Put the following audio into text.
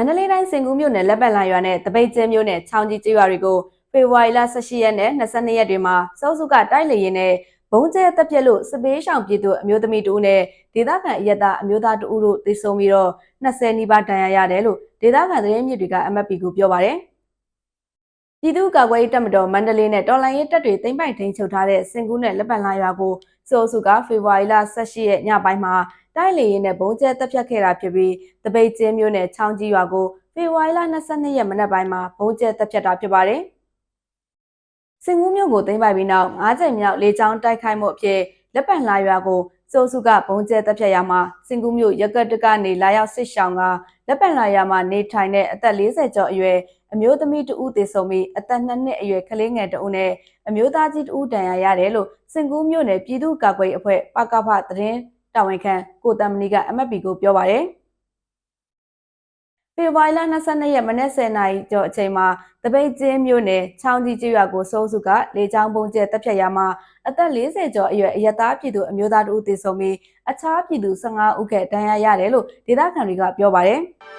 မန္တလေးတိုင်းစင်ကူးမြို့နယ်လက်ပတ်လာရွာနဲ့တပိတ်ကျဲမြို့နယ်ချောင်းကြီးကျေးရွာတွေကိုဖေဖော်ဝါရီလ18ရက်နဲ့22ရက်တွေမှာစောစုကတိုက်လေရင်နဲ့ဘုံကျဲတက်ပြက်လို့စပေးရှောင်ပြည်သူအမျိုးသမီးတူနဲ့ဒေသခံအရက်သားအမျိုးသားတူတို့သေဆုံးပြီးတော့20နီးပါးဒဏ်ရာရတယ်လို့ဒေသခံသတင်းမြစ်တွေက MFP ကိုပြောပါတယ်။ပြည်သူ့ကာကွယ်ရေးတပ်မတော်မန္တလေးနဲ့တော်လိုင်းရေးတပ်တွေသိမ်းပိုက်ထိန်းချုပ်ထားတဲ့စင်ကူးနဲ့လက်ပံလာရွာကိုစောစုကဖေဖော်ဝါရီလ18ရက်ညပိုင်းမှာ တိုက်လေရင်နဲ့ဘုံကျဲတက်ပြက်ခဲ့တာဖြစ်ပြီးတပိတ်ကျင်းမျိုးနဲ့ချောင်းကြီးရွာကိုဖေဖော်ဝါရီလ22ရက်မနက်ပိုင်းမှာဘုံကျဲတက်ဖြတ်တာဖြစ်ပါတယ်။စင်ကူးမျိုးကိုသိမ်းပိုက်ပြီးနောက်၅ချိန်မြောက်လေကြောင်းတိုက်ခိုက်မှုအဖြစ်လက်ပံလာရွာကိုစိုးစုကဘုံကျဲတက်ဖြတ်ရမှာစင်ကူးမျိုးရက်ကတကနေလာရောက်စစ်ရှောင်းကလက်ပံလာရွာမှာနေထိုင်တဲ့အသက်40ကျော်အရွယ်အမျိုးသမီးတဦးသေဆုံးပြီးအသက်2နှစ်အရွယ်ကလေးငယ်တဦးနဲ့အမျိုးသားကြီးတဦးဒဏ်ရာရတယ်လို့စင်ကူးမျိုးနယ်ပြည်သူ့ကာကွယ်ရေးအဖွဲ့ပကဖသတင်း တာဝန်ခံကိုတမ်မနီက MFP ကိုပြောပါတယ်။ဖေဖော်ဝါရီလ22ရက်မနေ့10နာရီကျော်အချိန်မှာတပိတ်ကျင်းမြို့နယ်ချောင်းကြီးကျွော်ကိုစိုးစုကလေချောင်းပုံကျဲတက်ဖြတ်ရမှာအသက်40ကျော်အရွယ်အရသားပြည်သူအမျိုးသားတို့သေဆုံးပြီးအခြားပြည်သူ15ဦးခန့်ဒဏ်ရာရတယ်လို့ဒေသခံတွေကပြောပါတယ်။